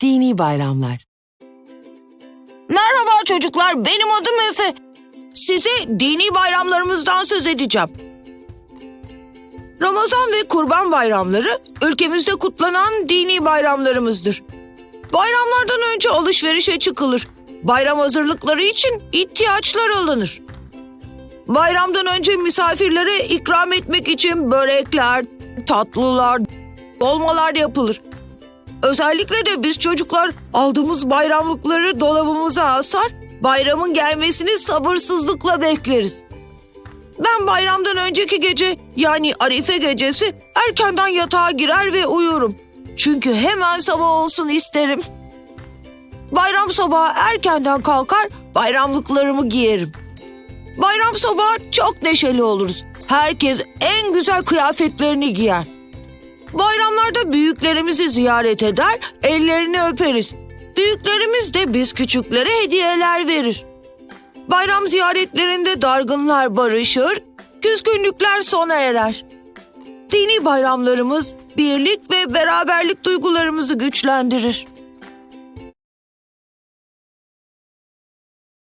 Dini bayramlar. Merhaba çocuklar, benim adım Efe. Size dini bayramlarımızdan söz edeceğim. Ramazan ve Kurban bayramları ülkemizde kutlanan dini bayramlarımızdır. Bayramlardan önce alışverişe çıkılır. Bayram hazırlıkları için ihtiyaçlar alınır. Bayramdan önce misafirlere ikram etmek için börekler, tatlılar, dolmalar yapılır. Özellikle de biz çocuklar aldığımız bayramlıkları dolabımıza asar, bayramın gelmesini sabırsızlıkla bekleriz. Ben bayramdan önceki gece yani Arife gecesi erkenden yatağa girer ve uyurum. Çünkü hemen sabah olsun isterim. Bayram sabahı erkenden kalkar, bayramlıklarımı giyerim. Bayram sabahı çok neşeli oluruz. Herkes en güzel kıyafetlerini giyer. Bayramlarda büyüklerimizi ziyaret eder, ellerini öperiz. Büyüklerimiz de biz küçüklere hediyeler verir. Bayram ziyaretlerinde dargınlar barışır, küskünlükler sona erer. Dini bayramlarımız birlik ve beraberlik duygularımızı güçlendirir.